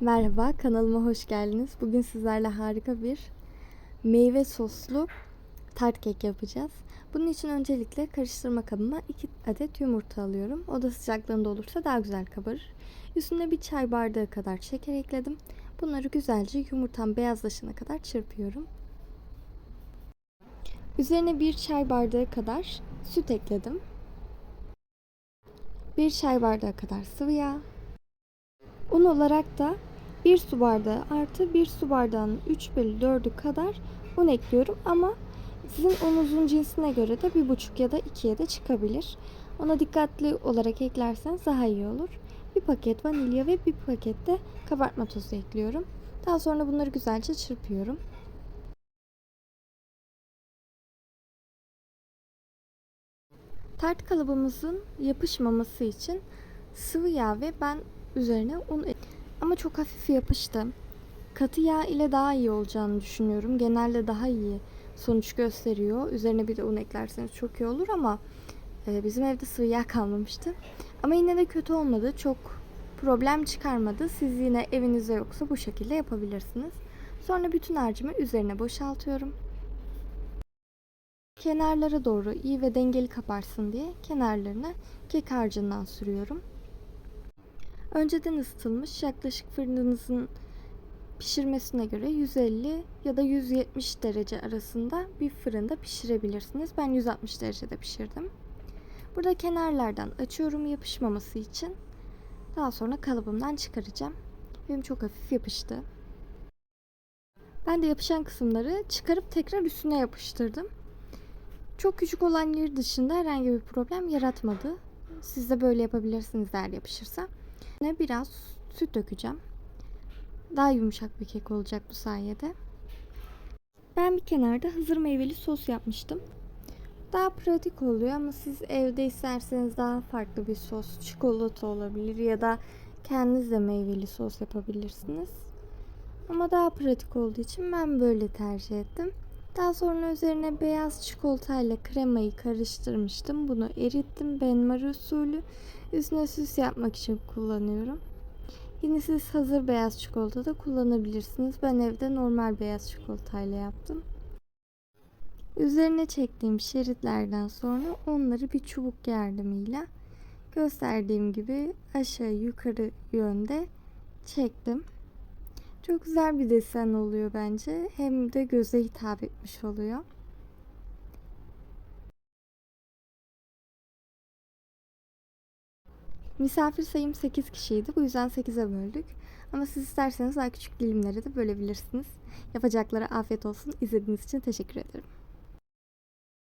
Merhaba, kanalıma hoş geldiniz. Bugün sizlerle harika bir meyve soslu tart kek yapacağız. Bunun için öncelikle karıştırma kabıma 2 adet yumurta alıyorum. Oda sıcaklığında olursa daha güzel kabarır. Üstüne bir çay bardağı kadar şeker ekledim. Bunları güzelce yumurtam beyazlaşana kadar çırpıyorum. Üzerine bir çay bardağı kadar süt ekledim. Bir çay bardağı kadar sıvı yağ, Un olarak da 1 su bardağı artı 1 su bardağının 3 bölü 4'ü kadar un ekliyorum ama sizin ununuzun cinsine göre de 1,5 ya da 2'ye de çıkabilir. Ona dikkatli olarak eklerseniz daha iyi olur. Bir paket vanilya ve bir paket de kabartma tozu ekliyorum. Daha sonra bunları güzelce çırpıyorum. Tart kalıbımızın yapışmaması için sıvı yağ ve ben üzerine un ama çok hafif yapıştı. Katı yağ ile daha iyi olacağını düşünüyorum. Genelde daha iyi sonuç gösteriyor. Üzerine bir de un eklerseniz çok iyi olur ama e, bizim evde sıvı yağ kalmamıştı. Ama yine de kötü olmadı. Çok problem çıkarmadı. Siz yine evinizde yoksa bu şekilde yapabilirsiniz. Sonra bütün harcımı üzerine boşaltıyorum. Kenarlara doğru iyi ve dengeli kaparsın diye kenarlarına kek harcından sürüyorum. Önceden ısıtılmış yaklaşık fırınınızın pişirmesine göre 150 ya da 170 derece arasında bir fırında pişirebilirsiniz. Ben 160 derecede pişirdim. Burada kenarlardan açıyorum yapışmaması için. Daha sonra kalıbımdan çıkaracağım. Benim çok hafif yapıştı. Ben de yapışan kısımları çıkarıp tekrar üstüne yapıştırdım. Çok küçük olan yeri dışında herhangi bir problem yaratmadı. Siz de böyle yapabilirsiniz eğer yapışırsa. Üstüne biraz süt dökeceğim. Daha yumuşak bir kek olacak bu sayede. Ben bir kenarda hazır meyveli sos yapmıştım. Daha pratik oluyor ama siz evde isterseniz daha farklı bir sos, çikolata olabilir ya da kendiniz de meyveli sos yapabilirsiniz. Ama daha pratik olduğu için ben böyle tercih ettim. Daha sonra üzerine beyaz çikolatayla kremayı karıştırmıştım. Bunu erittim benmari usulü. Üstüne süs yapmak için kullanıyorum. Yine siz hazır beyaz çikolata da kullanabilirsiniz. Ben evde normal beyaz çikolatayla yaptım. Üzerine çektiğim şeritlerden sonra onları bir çubuk yardımıyla gösterdiğim gibi aşağı yukarı yönde çektim. Çok güzel bir desen oluyor bence. Hem de göze hitap etmiş oluyor. Misafir sayım 8 kişiydi. Bu yüzden 8'e böldük. Ama siz isterseniz daha küçük dilimlere de bölebilirsiniz. Yapacaklara afiyet olsun. İzlediğiniz için teşekkür ederim.